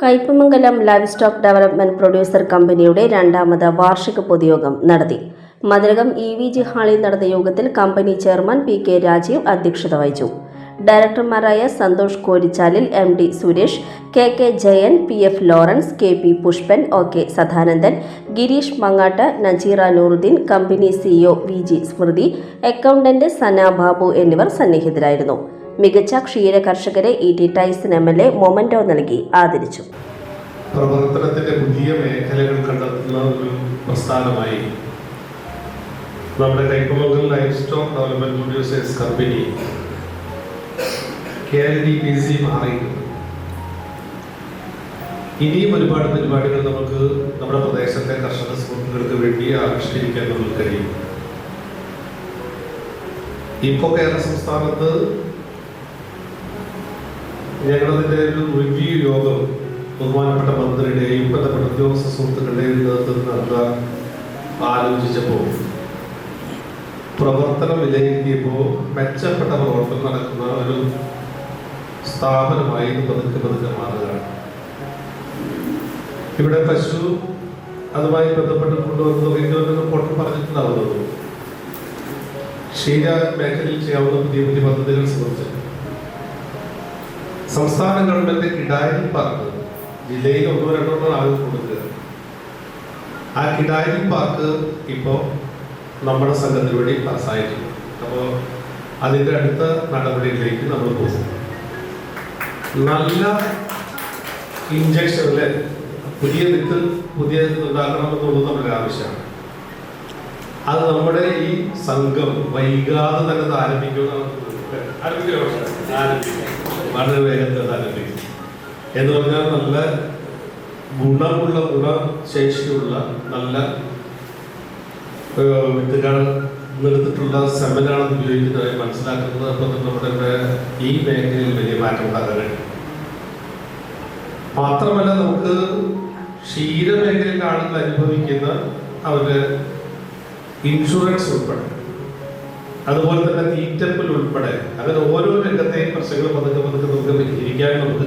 Kaipamangalam livestock development producer കമ്പനിയുടെ രണ്ടാമത് വാർഷിക പൊതുയോഗം നടത്തി. മതിലകം ഇ വി ജി ഹാളിൽ നടന്ന യോഗത്തിൽ company chairman P K Rajeev അധ്യക്ഷത വഹിച്ചു. ഡയറക്ടർമാരായ Santhosh Korichalil M D Suresh K K Jayan P F Lawrence K P Pushpan O K Sadanandan Gireesh Mangat Najeera Nooruddin company CEO V G Smrithi accountant Sana Babu എന്നിവർ സന്നിഹിതരായിരുന്നു. മികച്ച ക്ഷീര കർഷകരെ E T Tyson M L A memento നൽകി ആദരിച്ചു. പ്രവർത്തനത്തിന്റെ പുതിയ മേഖലകൾ കണ്ടെത്തുന്ന ഒരു പ്രസ്ഥാനമായി നമ്മുടെ Kaipamangal life stock development producers company K L D P C മാറി ഇനിയും ഒരുപാട് പരിപാടികൾ നമുക്ക് നമ്മുടെ പ്രദേശത്തെ കർഷക സുഹൃത്തുക്കൾക്ക് വേണ്ടി ആവിഷ്കരിക്കാൻ നമുക്ക് കഴിയും. ഇപ്പോൾ കേരള സംസ്ഥാനത്ത് ഞങ്ങളതിന്റെ ഒരു റിവ്യൂ യോഗം ബഹുമാനപ്പെട്ട മന്ത്രിയുടെയും ബന്ധപ്പെട്ട ഉദ്യോഗസ്ഥ സുഹൃത്തുക്കളുടെയും നേതൃത്വത്തിൽ നടത്താൻ ആലോചിച്ചപ്പോൾ പ്രവർത്തനം വിലയിരുത്തിയപ്പോൾ മെച്ചപ്പെട്ട പ്രവർത്തനം നടക്കുന്ന ഒരു സ്ഥാപനമായി പതുക്കെ പതുക്കെ മാറുകയാണ്. ഇവിടെ പശു അതുമായി ബന്ധപ്പെട്ട് കൊണ്ടുവന്നത് വലിയ ഒരു റിപ്പോർട്ട് പറഞ്ഞിട്ടുണ്ടാവുന്നത് ക്ഷീര മേഖലയിൽ ചെയ്യാവുന്ന പുതിയ പുതിയ പദ്ധതികൾ സംബന്ധിച്ച്. സംസ്ഥാന ഗവൺമെന്റ് കിടാരി പാർക്ക് ജില്ലയിൽ ഒന്നോ രണ്ടോ ആളുകൾ കൊടുക്കുക ആ കിടാരി പാർക്ക് ഇപ്പോൾ നമ്മുടെ സംഘത്തിന് വേണ്ടി പാസ്സായിട്ടുണ്ട് അപ്പോൾ അതിന്റെ അടുത്ത നടപടിയിലേക്ക് നമ്മൾ പോകും. നല്ല ഇഞ്ചക്ഷൻ അല്ലേ? പുതിയ വിത്ത് പുതിയ ഉണ്ടാക്കണമെന്നുള്ളത് നമ്മുടെ ആവശ്യമാണ്. അത് നമ്മുടെ ഈ സംഘം വൈകാതെ തന്നെ ആരംഭിക്കുന്ന ആരംഭിക്കും. വളരെ വേഗത്തിൽ എന്ന് പറഞ്ഞാൽ നല്ല ഗുണമുള്ള ഗുണശേഷിയുള്ള നല്ല വിത്തുകൾ നിർത്തിട്ടുള്ള സെമനാണെന്ന് ഉപയോഗിക്കുന്നതായി മനസ്സിലാക്കുന്നത് അപ്പം നമ്മുടെ ഈ മേഖലയിൽ വലിയ മാറ്റം ഉണ്ടാകാൻ മാത്രമല്ല നമുക്ക് ക്ഷീരമേഖലയിൽ ആളുകൾ അനുഭവിക്കുന്ന അവരുടെ ഇൻഷുറൻസ് ഉൾപ്പെടെ. അതുപോലെ തന്നെ തീറ്റപ്പിൽ ഉൾപ്പെടെ അങ്ങനെ ഓരോ രംഗത്തെയും പ്രശ്നങ്ങൾ പതുക്കെ പതുക്കെ നമുക്ക് പരിഹരിക്കാൻ നമുക്ക്